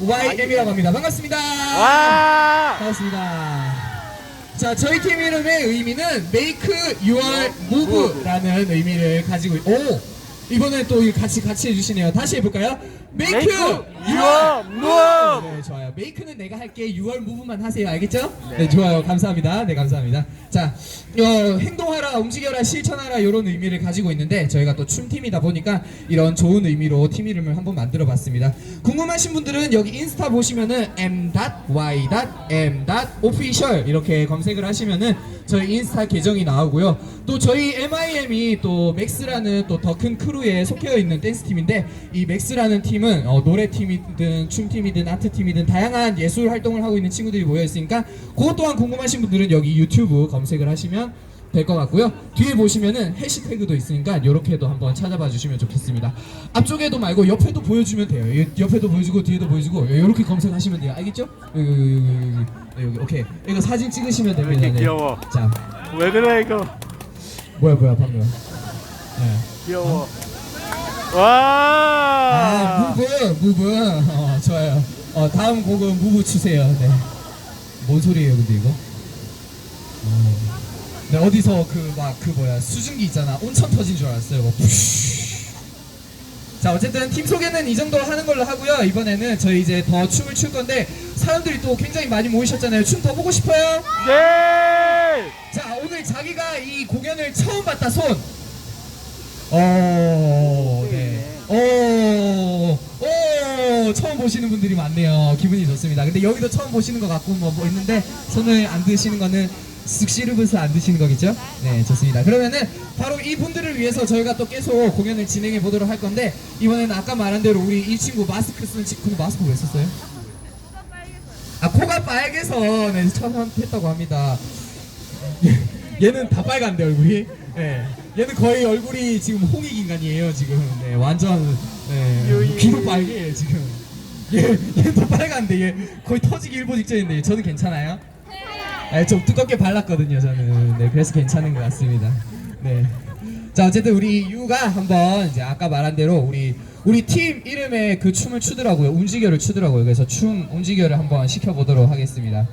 YM이라고 합니다. 반갑습니다. 와! 반갑습니다. 자, 저희 팀 이름의 의미는 Make Your Move라는 의미를 가지고 있... 오! 이번에 또 같이 같이 해주시네요. 다시 해볼까요? Make, Make your move! 네, 좋아요. Make는 내가 할게. 6월 무브만 하세요. 알겠죠? 네. 좋아요. 감사합니다. 네, 감사합니다. 자, 어, 행동하라, 움직여라, 실천하라 이런 의미를 가지고 있는데 저희가 또 춤팀이다 보니까 이런 좋은 의미로 팀 이름을 한번 만들어봤습니다. 궁금하신 분들은 여기 인스타 보시면은 m.y.m.official 이렇게 검색을 하시면은 저희 인스타 계정이 나오고요. 또 저희 MIM이 또 맥스라는 또 더 큰 크루에 속해 있는 댄스 팀인데 이 맥스라는 팀은 어, 노래 팀이든 춤 팀이든 아트 팀이든 다양한 예술 활동을 하고 있는 친구들이 모여 있으니까 그것 또한 궁금하신 분들은 여기 유튜브 검색을 하시면 될 것 같고요. 뒤에 보시면은 해시태그도 있으니까 이렇게도 한번 찾아봐 주시면 좋겠습니다. 앞쪽에도 말고 옆에도 보여주면 돼요. 이- 옆에도 보여주고 뒤에도 보여주고 이렇게 검색하시면 돼요. 알겠죠? 여기 여기 여기, 오케이. 이거 사진 찍으시면 됩니다. 이렇게 귀여워. 자, 왜 그래 이거? 뭐야 뭐야 방금. 네. 귀여워. 아 와! 무브 무브 어 좋아요 어 다음 곡은 무브 추세요. 네 뭔 소리예요 근데 이거? 어. 네 어디서 그 막 그 뭐야 수증기 있잖아. 온천 터진 줄 알았어요. 뭐 푸쉬. 자 어쨌든 팀 소개는 이 정도 하는 걸로 하고요. 이번에는 저희 이제 더 춤을 출 건데 사람들이 또 굉장히 많이 모이셨잖아요. 춤 더 보고 싶어요? 네! 자 오늘 자기가 이 공연을 처음 봤다 손. 어, 네. 오, 오, 처음 보시는 분들이 많네요. 기분이 좋습니다. 근데 여기도 처음 보시는 것 같고 뭐, 뭐 있는데 손을 안 드시는 거는 쑥시르브스 안 드시는 거겠죠? 네, 좋습니다. 그러면은 바로 이 분들을 위해서 저희가 또 계속 공연을 진행해 보도록 할 건데 이번에는 아까 말한 대로 우리 이 친구 마스크 쓴 친구 마스크 왜 썼어요? 아 코가 빨개서 네, 처음 했다고 합니다. 얘는 다 빨간데 얼굴이. 예. 얘는 거의 얼굴이 지금 홍익 인간이에요 지금. 네, 완전 네, 귀도 빨개요 지금. 얘, 얘도 빨간데 얘 거의 터지기 일보 직전인데 저는 괜찮아요? 네, 좀 두껍게 발랐거든요 저는. 네, 그래서 괜찮은 것 같습니다. 네. 자 어쨌든 우리 유가 한번 이제 아까 말한 대로 우리 우리 팀 이름에 그 춤을 추더라고요. 움직여를 추더라고요. 그래서 춤 움직여를 한번 시켜보도록 하겠습니다.